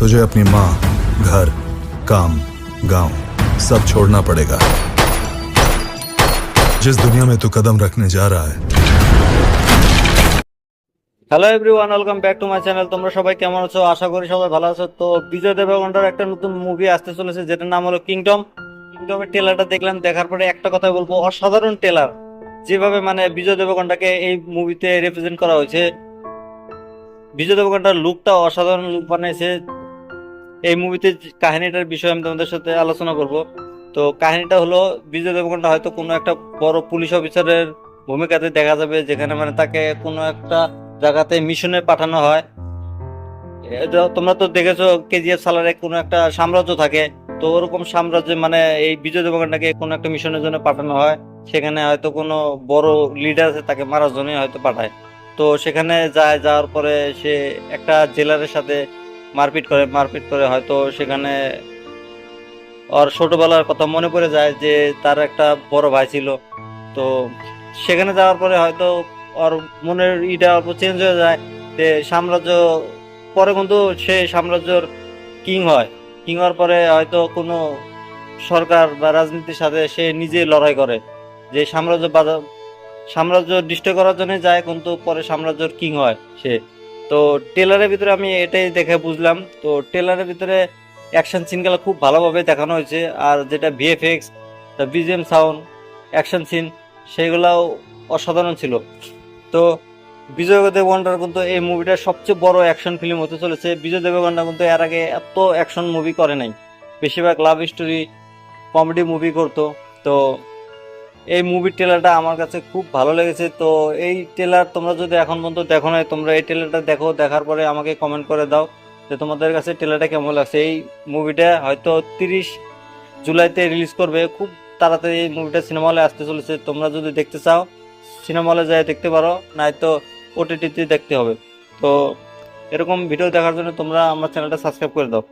तुझे अपनी माँ घर काम गांव सब छोड़ना पड़ेगा जिस दुनिया में तू कदम रखने जा रहा है hello everyone welcome back to my channel তোমরা সবাই কেমন আছো আশা করি সবাই ভালো আছো তো বিজয় দেবগন্ডার একটা নতুন মুভি আসতে চলেছে যেটার নাম হলো কিংডম কিংডমের টেলারটা দেখলাম দেখার পরে একটা কথা বলবো অসাধারণ টেলার যেভাবে মানে বিজয় দেবগন্ডাকে এই মুভিতে রিপ্রেজেন্ট করা হয়েছে বিজয় দেবগন্ডার লুকটা অসাধারণ লুক বানিয়েছে এই মুভিতে কাহিনীটার বিষয়ে আমি তোমাদের সাথে আলোচনা করব। তো কাহিনীটা হলো, বিজয় দেবগন্ডা হয়তো কোনো একটা বড় পুলিশ অফিসারের ভূমিকাতে দেখা যাবে, যেখানে মানে তাকে কোনো একটা জায়গাতে মিশনে পাঠানো হয়। তোমরা তো দেখেছ কেজিএফ সালারে কোনো একটা সাম্রাজ্য থাকে। তো ওরকম সাম্রাজ্যে মানে এই বিজয় দেবগণটাকে কোনো একটা মিশনের জন্য পাঠানো হয়। সেখানে হয়তো কোনো বড় লিডার আছে, তাকে মারার জন্যই হয়তো পাঠায়। তো সেখানে যায়, যাওয়ার পরে সে একটা জেলারের সাথে মারপিট করে মারপিট করে হয়তো সেখানে ওর ছোটবেলার কথা মনে পড়ে যায় যে তার একটা বড় ভাই ছিল। তো সেখানে যাওয়ার পরে হয়তো ওর মনের ইটা অল্প চেঞ্জ হয়ে যায় যে সাম্রাজ্য, পরে কিন্তু সে সাম্রাজ্যর কিং হয়। কিং হওয়ার পরে হয়তো কোনো সরকার বা রাজনীতির সাথে সে নিজে লড়াই করে। যে সাম্রাজ্য সাম্রাজ্য ডিস্ট্রয় করার জন্য যায়, কিন্তু পরে সাম্রাজ্যর কিং হয় সে। তো টেলারের ভিতরে আমি এটাই দেখে বুঝলাম। তো টেলারের ভিতরে অ্যাকশন সিনগুলো খুব ভালোভাবে দেখানো হয়েছে। আর যেটা VFX BGM sound action scene সেগুলাও অসাধারণ ছিল। তো বিজয় দেবগন্ডার কিন্তু এই মুভিটার সবচেয়ে বড় অ্যাকশন ফিল্ম হতে চলেছে। বিজয় দেবগন্ডা কিন্তু এর আগে এত অ্যাকশন মুভি করে নাই। বেশিরভাগ লাভ স্টোরি কমেডি মুভি করতো। তো এই মুভির ট্রেলারটা আমার কাছে খুব ভালো লেগেছে। তো এই ট্রেলার তোমরা যদি এখন পর্যন্ত দেখো নাই, তোমরা এই ট্রেলারটা দেখো, দেখার পরে আমাকে কমেন্ট করে দাও যে তোমাদের কাছে ট্রেলারটা কেমন লাগছে। এই মুভিটা হয়তো তিরিশ জুলাইতে রিলিজ করবে, খুব তাড়াতাড়ি এই মুভিটা সিনেমা হলে আসতে চলেছে। তোমরা যদি দেখতে চাও সিনেমা হলে যাই দেখতে পারো নয়তো ওটিটিতে দেখতে হবে। তো এরকম ভিডিও দেখার জন্য তোমরা আমার চ্যানেলটা সাবস্ক্রাইব করে দাও।